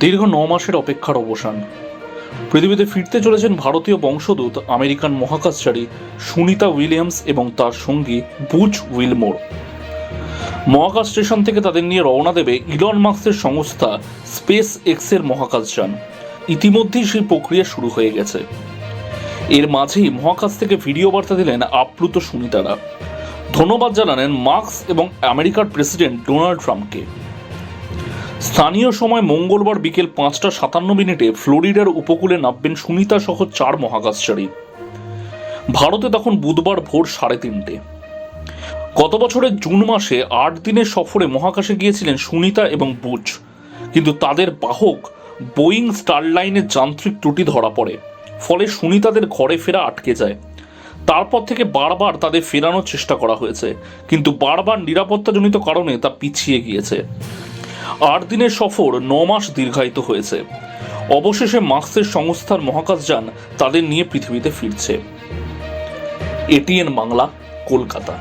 দীর্ঘ ন মাসের অপেক্ষার অবসান। পৃথিবীতে ফিরতে চলেছেন ভারতীয় বংশদূত, আমেরিকান মহাকাশচারী সুনিতা উইলিয়ামস এবং তার সঙ্গী বুচ উইলমোর। মহাকাশ স্টেশন থেকে তাদের নিয়ে রওনা দেবে ইলন মার্কসের সংস্থা স্পেস এক্সের মহাকাশযান। ইতিমধ্যেই সেই প্রক্রিয়া শুরু হয়ে গেছে। এর মাঝেই মহাকাশ থেকে ভিডিও বার্তা দিলেন আপ্লুত সুনিতারা। ধন্যবাদ জানালেন মার্কস এবং আমেরিকার প্রেসিডেন্ট ডোনাল্ড ট্রাম্পকে। স্থানীয় সময় মঙ্গলবার বিকেল পাঁচটা সাতান্ন মিনিটে ফ্লোরিডার উপকূলে নামবেন সুনিতা সহ চার মহাকাশচারী। ভারতে তখন বুধবার ভোর সাড়ে তিনটে। গত বছরের জুন মাসে আট দিনের সফরে মহাকাশে গিয়েছিলেন সুনিতা এবং বুচ কিন্তু তাদের বাহক বোয়িং স্টারলাইনের যান্ত্রিক ত্রুটি ধরা পড়ে। ফলে সুনিতাদের ঘরে ফেরা আটকে যায়। তারপর থেকে বারবার তাদের ফেরানোর চেষ্টা করা হয়েছে। কিন্তু বারবার নিরাপত্তাজনিত কারণে তা পিছিয়ে গিয়েছে। আট দিনের সফর, ন মাস দীর্ঘায়িত হয়েছে। অবশেষে মার্কসের সংস্থার মহাকাশযান তাদের নিয়ে পৃথিবীতে ফিরছে। এটিএন বাংলা, কলকাতা।